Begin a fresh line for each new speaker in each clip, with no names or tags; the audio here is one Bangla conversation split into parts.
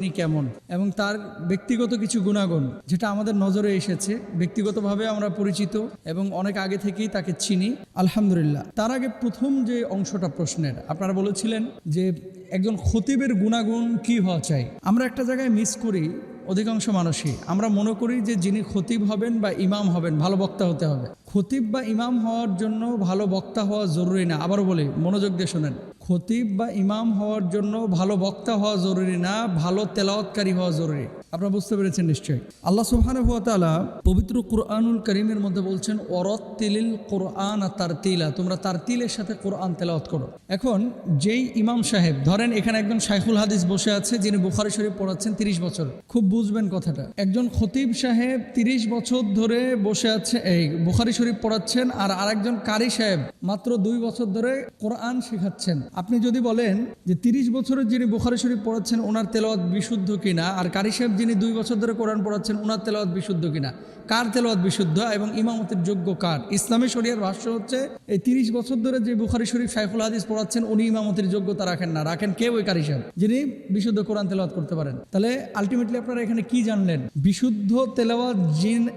তিনি কেমন? এবং তার ব্যক্তিগত কিছু গুণাগুণ, যেটা আমাদের নজরে এসেছে, ব্যক্তিগতভাবে আমরা পরিচিত এবং অনেক আগে থেকেই তাকে চিনি। আলহামদুলিল্লাহ। তার আগে প্রথম যে অংশটা প্রশ্নের, আপনারা বলেছিলেন যে একজন খতিবের গুণাগুণ কি হওয়া চাই? আমরা একটা জায়গায় মিস করি অধিকাংশ মানুষই। আমরা মনে করি যে যিনি খতিব হবেন বা ইমাম হবেন, ভালো বক্তা হতে হবে। খতিব বা ইমাম হওয়ার জন্য ভালো বক্তা হওয়া জরুরি না। আবারও বলি, মনোযোগ দিয়ে শোনেন। খতিব বা ইমাম হওয়ার জন্য ভালো বক্তা হওয়া জরুরি না ভালো তেলাওয়াতকারী হওয়া জরুরি। আপনারা বুঝতে পেরেছেন নিশ্চয়ই। আল্লাহ তাআলা পবিত্র কুরআনুল করিমের মধ্যে বলছেন অরত তিলিল কোরআন তার তিলা তোমরা তার তিলের সাথে কোরআন তেলাওয়াত করো। এখন যেই ইমাম সাহেব, ধরেন এখানে একজন শাইখুল হাদিস বসে আছে, যিনি বুখারি শরীফ পড়াচ্ছেন তিরিশ বছর। খুব বুঝবেন কথাটা। একজন খতিব সাহেব তিরিশ বছর ধরে বসে আছে, এই বুখারি শরীফ পড়াচ্ছেন, আর আরেকজন কারি সাহেব মাত্র দুই বছর ধরে কোরআন শেখাচ্ছেন। আপনি যদি বলেন যে তিরিশ বছরের যিনি বুখারি শরীফ পড়াচ্ছেন, ওনার তেলাওয়াত বিশুদ্ধ কিনা, আর কারি সাহেব যিনি দুই বছর ধরে কোরআন পড়াচ্ছেন ওনার তেলাওয়াত বিশুদ্ধ কিনা? কার তেলাওয়াত বিশুদ্ধ এবং ইমামতের যোগ্য কার? ইসলামী শরিয়ার ভাষ্য হচ্ছে এই তিরিশ বছর ধরে যে বুখারি শরীফ সাইফুল হাদিস পড়াচ্ছেন উনি ইমামতের যোগ্যতা রাখেন না। রাখেন কে ওই কারি সাহেব? যিনি বিশুদ্ধ কোরআন তেলাওয়াত করতে পারেন। তাহলে আলটিমেটলি আপনারা এখানে কি জানলেন? বিশুদ্ধ তেলাওয়াত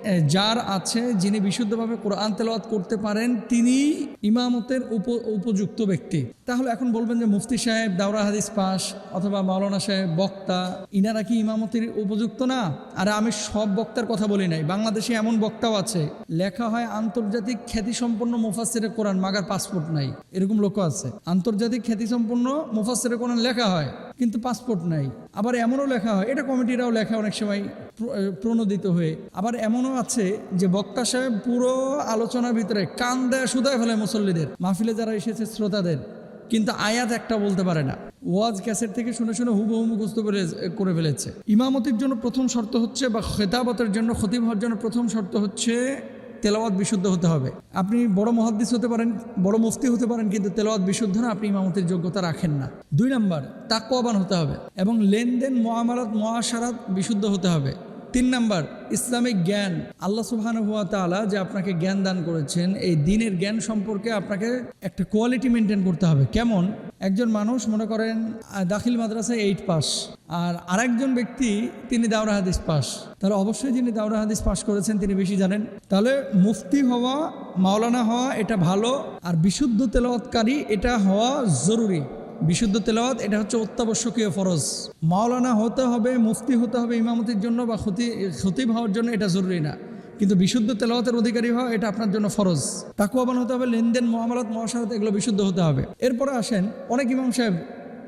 এ, যার আছে যিনি বিশুদ্ধভাবে কোরআন তেলাওয়াত করতে পারেন তিনি ইমামতের উপ- উপযুক্ত ব্যক্তি। তাহলে এখন বলবেন যে মুফতি সাহেব দাওরা হাদিস পাস অথবা মাওলানা সাহেব বক্তা ইনারা কি ইমামতির উপযুক্ত না? আর আমি সব বক্তার কথা বলি নাই। বাংলাদেশে এমন বক্তাও আছে। লেখা হয়, আন্তর্জাতিক খ্যাতিসম্পন্ন মুফাসিরে কোরআন, মাগার পাসপোর্ট নাই। এরকম লোকও আছে। আন্তর্জাতিক খ্যাতিসম্পন্ন মুফাসিরে কোরআন লেখা হয়, কিন্তু পাসপোর্ট নাই। আবার এমনও লেখা হয়, এটা কমিটিরাও লেখা অনেক সময় প্রণোদিত হয়ে। আবার এমনও আছে যে বক্তা সাহেব পুরো আলোচনার ভিতরে কান দেয় সুদায় ফেলে মুসল্লিদের। মাহফিলে যারা এসেছে, শ্রোতাদের। কিন্তু আয়াত একটা বলতে পারে না। ওয়াজ ক্যাসেট থেকে শুনে শুনে হুবহু মুখস্থ করে করে ফেলেছে। ইমামতির জন্য প্রথম শর্ত হচ্ছে বা খেতাবতের জন্য, খতিব হওয়ার জন্য প্রথম শর্ত হচ্ছে তেলাওয়াত বিশুদ্ধ হতে হবে। আপনি বড় মহাদ্দিস হতে পারেন, বড় মুফতি হতে পারেন, কিন্তু তেলাওয়াত বিশুদ্ধ না, আপনি ইমামতির যোগ্যতা রাখেন না। দুই নাম্বার, তাকওয়াবান হতে হবে এবং লেনদেন মহামারাত মহাসারাত বিশুদ্ধ হতে হবে। তিন নাম্বার, ইসলামিক জ্ঞান। আল্লাহ সুবহানাহু ওয়া তাআলা যে আপনাকে জ্ঞান দান করেছেন, এই দিনের জ্ঞান সম্পর্কে আপনাকে একটা কোয়ালিটি মেনটেন করতে হবে। কেমন? একজন মানুষ, মনে করেন দাখিল মাদ্রাসায় এইট পাস আর আরেকজন ব্যক্তি, তিনি দাওরা হাদিস পাস তাহলে অবশ্যই যিনি দাওরা হাদিস পাস করেছেন, তিনি বেশি জানেন। তাহলে মুফতি হওয়া, মাওলানা হওয়া, এটা ভালো, আর বিশুদ্ধ তেলাওয়াতকারী, এটা হওয়া জরুরি। বিশুদ্ধ তেলাওয়াত, এটা হচ্ছে অত্যাবশ্যকীয় ফরজ। মাওলানা হতে হবে, মুফতি হতে হবে ইমামতির জন্য বা ক্ষতি ক্ষতি হওয়ার জন্য এটা জরুরি না। কিন্তু বিশুদ্ধ তেলাওয়াতের অধিকারী হওয়া, এটা আপনার জন্য ফরজ। তাকুয়াবান হতে হবে, লেনদেন, মহামালত মহাসারত এগুলো বিশুদ্ধ হতে হবে। এরপরে আসেন, অনেক ইমাম সাহেব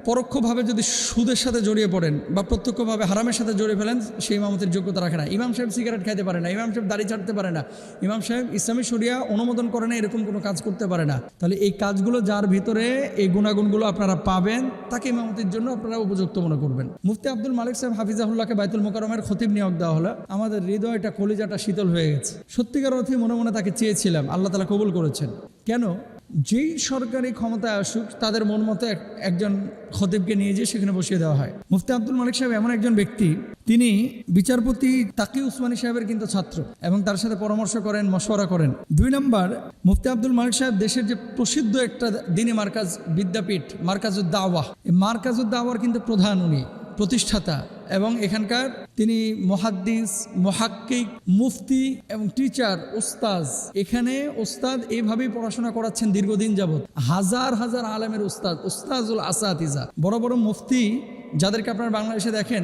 পরোক্ষভাবে যদি সুদের সাথে জড়িয়ে পড়েন বা প্রত্যক্ষভাবে হারামের সাথে জড়িয়ে ফেলেন, সেই ইমামতের যোগ্যতা রাখে না। ইমাম সাহেব সিগারেট খাইতে পারে না, ইমাম সাহেব দাড়ি ছাড়তে পারে না, ইমাম সাহেব ইসলামী শরিয়া অনুমোদন করে না, এরকম কোনো কাজ করতে পারে না। তাহলে এই কাজগুলো যার ভিতরে এই গুণাগুণগুলো আপনারা পাবেন, তাকে ইমামতির জন্য আপনারা উপযুক্ত মনে করবেন। মুফতি আব্দুল মালিক সাহেব হাফিজাহুল্লাহকে বাইতুল মোকারমের খতিব নিয়োগ দেওয়া হলো। আমাদের হৃদয়টা কলিজাটা শীতল হয়ে গেছে। সত্যিকার অর্থে মনে মনে তাকে চেয়েছিলাম, আল্লাহ তালা কবুল করেছেন। কেন? যেই সরকারি ক্ষমতায় আসুক, তাদের মন মতো এক- একজন খতিবকে নিয়ে যেয়ে সেখানে বসিয়ে দেওয়া হয়। মুফতি আব্দুল মালিক সাহেব এমন একজন ব্যক্তি, তিনি বিচারপতি তাকি উসমানী সাহেবের কিন্তু ছাত্র এবং তার সাথে পরামর্শ করেন, মশওয়ারা করেন। দুই নম্বর, মুফতি আব্দুল মালিক সাহেব দেশের যে প্রসিদ্ধ একটা দিনী মার্কাজ বিদ্যাপীঠ মার্কাজুদ দাওয়াহ এই মার্কাজুদ দাওয়ার কিন্তু প্রধান উনি। প্রতিষ্ঠাতা এবং এখানকার তিনি মহাদ্দিস, মহাক্কিক, মুফতি এবং টিচার ওস্তাজ এখানে ওস্তাদ এইভাবেই পড়াশোনা করাচ্ছেন দীর্ঘদিন যাবৎ। হাজার হাজার আলেমের ওস্তাদ ওস্তাজুল আসাতিজা। বড় বড় মুফতি যাদেরকে আপনারা বাংলাদেশে দেখেন,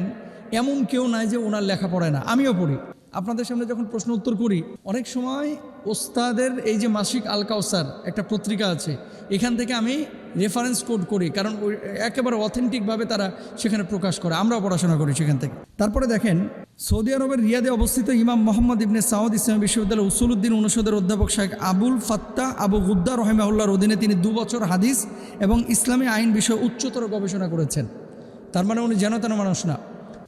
এমন কেউ নাই যে ওনার লেখা পড়ে না। আমিও পড়ি। আপনাদের সামনে যখন প্রশ্ন উত্তর করি, অনেক সময় ওস্তাদের এই যে মাসিক আল কাউসার একটা পত্রিকা আছে, এখান থেকে আমি রেফারেন্স কোড করি, কারণ একেবারে অথেন্টিকভাবে তারা সেখানে প্রকাশ করে। আমরাও পড়াশোনা করি সেখান থেকে। তারপরে দেখেন, সৌদি আরবের রিয়াদে অবস্থিত ইমাম মোহাম্মদ ইবনে সাউদ ইসলামী বিশ্ববিদ্যালয় উসুলউদ্দিন অনুষদের অধ্যাপক শাহেখ আবুল ফাত্তা আবু গুদ্দা রহেমাউল্লাহর অধীনে তিনি দু বছর হাদিস এবং ইসলামী আইন বিষয়ে উচ্চতর গবেষণা করেছেন। তার মানে উনি যেন তেন মানুষ না।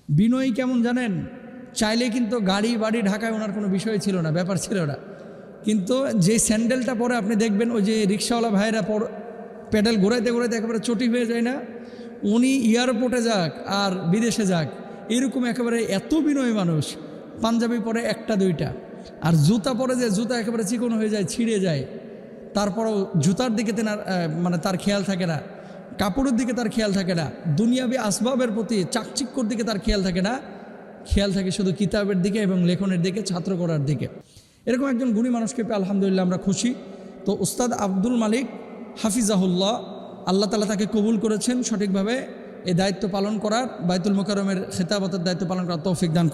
বিনয়ী কেমন জানেন? চাইলে কিন্তু গাড়ি, বাড়ি ঢাকায় ওনার কোনো বিষয় ছিল না, ব্যাপার ছিল না। কিন্তু যে স্যান্ডেলটা পরে আপনি দেখবেন, ওই যে রিক্সাওয়ালা ভাইয়েরা পর প্যাডেল ঘোরাইতে ঘোরাইতে একেবারে চটি হয়ে যায় না। উনি এয়ারপোর্টে যাক আর বিদেশে যাক, এরকম একেবারে এত বিনয়ী মানুষ। পাঞ্জাবি পরে একটা, দুইটা। আর জুতা পরে যে জুতা একেবারে চিকন হয়ে যায়, ছিঁড়ে যায়, তারপরও জুতার দিকে তেনার মানে তার খেয়াল থাকে না। কাপড়ের দিকে তার খেয়াল থাকে না। দুনিয়াবি আসবাবের প্রতি চাকচিক্যর দিকে তার খেয়াল থাকে না। খেয়াল থাকে শুধু কিতাবের দিকে এবং লেখনের দিকে, ছাত্র করার দিকে। এরকম একজন গুণী মানুষকে পেয়ে আলহামদুলিল্লাহ আমরা খুশি। তো উস্তাদ আব্দুল মালিক হাফিজাহুল্লাহ, আল্লাহ তালা তাকে কবুল করেছেন সঠিকভাবে। এই দায়িত্ব পালন করার বায়তুল মোকারমের খেতাবতের দায়িত্ব পালন করার তৌফিক দান